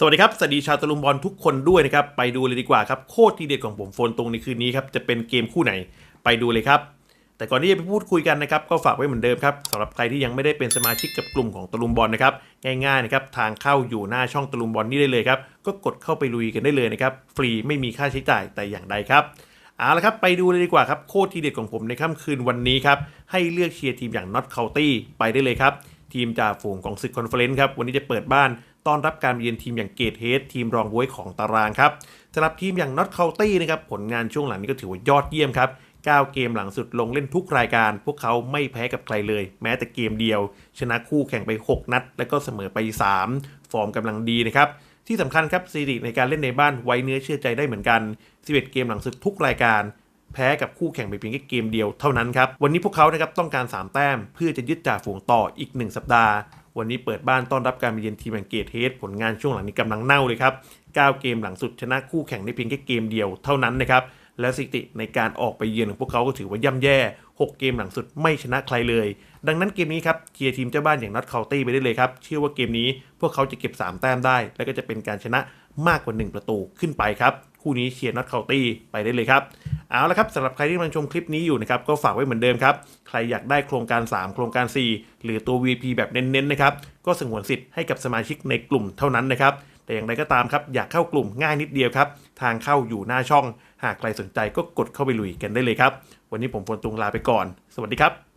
สวัสดีครับ สวัสดีชาวตะลุมบอลทุกคนด้วยนะครับ ไปดูเลยดีกว่าครับ โคตรทีเด็ดของผมโฟนตรงในคืนนี้ครับ จะเป็นเกมคู่ไหนไปดูเลยครับ แต่ก่อนที่จะไปพูดคุยกันนะครับ ก็ฝากไว้เหมือนเดิมครับสำหรับใครที่ยังไม่ได้เป็นสมาชิกกับกลุ่มของตะลุมบอลนะครับ ง่ายๆนะครับ ทางเข้าอยู่หน้าช่องตะลุมบอลนี่ได้เลยครับ ก็กดเข้าไปลุยกันได้เลยนะครับ ฟรีไม่มีค่าใช้จ่ายแต่อย่างใดครับ เอาละครับ ไปดูเลยดีกว่าครับ โคตรทีเด็ดของผมในค่ำคืนวันนี้ครับ ให้เลือกเชียร์ทีมอย่าง Not County ไปได้เลยครับ ทีมจ่าฝูงของศึกคอนเฟอเรนซ์ครับวันนี้จะเปิดบ้านต้อนรับการเยือนทีมอย่างเกตเฮดทีมรองบวยของตารางครับสำหรับทีมอย่าง Not County นะครับผลงานช่วงหลังนี้ก็ถือว่ายอดเยี่ยมครับ9 เกมหลังสุดลงเล่นทุกรายการ พวกเขาไม่แพ้กับใครเลย แม้แต่เกมเดียว ชนะคู่แข่งไป 6 นัด แล้วก็เสมอไป 3 ฟอร์มกำลังดีนะครับที่สำคัญครับสถิติในการเล่นในบ้านไว้เนื้อเชื่อใจได้เหมือนกัน 11 เกมหลังสุดทุกรายการ แพ้กับคู่แข่งไปเพียงแค่เกมเดียวเท่านั้นครับ วันนี้พวกเขานะครับต้องการ 3 แต้ม เพื่อจะยึดจ่าฝูงต่ออีก 1 สัปดาห์ วันนี้เปิดบ้านต้อนรับการมาเยือนทีมแองเกตเฮดผลงานช่วงหลังนี้กำลังเน่าเลยครับ 9 เกมหลังสุดชนะคู่แข่งได้เพียงแค่เกมเดียวเท่านั้นนะครับและสถิติในการออกไปเยือนของพวกเขาก็ถือว่าย่ำแย่ 6 เกมหลังสุดไม่ชนะใครเลย ดังนั้นเกมนี้ครับเชียร์ทีมเจ้าบ้านอย่างนัดเคาน์ตี้ไปได้เลยครับ เชื่อว่าเกมนี้พวกเขาจะเก็บ 3 แต้มได้ และก็จะเป็นการชนะมากกว่า 1 ประตูขึ้นไปครับ คู่นี้เชียร์นัดเคาน์ตี้ไปได้เลยครับ เอาละครับสำหรับใครที่กำลังชมคลิปนี้อยู่นะครับก็ฝากไว้เหมือนเดิมครับ ใครอยากได้โครงการ 3 โครงการ 4 หรือตัว VP แบบเน้นๆนะครับก็สงวนสิทธิ์ให้กับสมาชิกในกลุ่มเท่านั้นนะครับแต่อย่างไรก็ตามครับอยากเข้ากลุ่มง่ายนิดเดียวครับ ทางเข้าอยู่หน้าช่อง หากใครสนใจก็กดเข้าไปลุยกันได้เลยครับ วันนี้ผมพลตุงลาไปก่อน สวัสดีครับ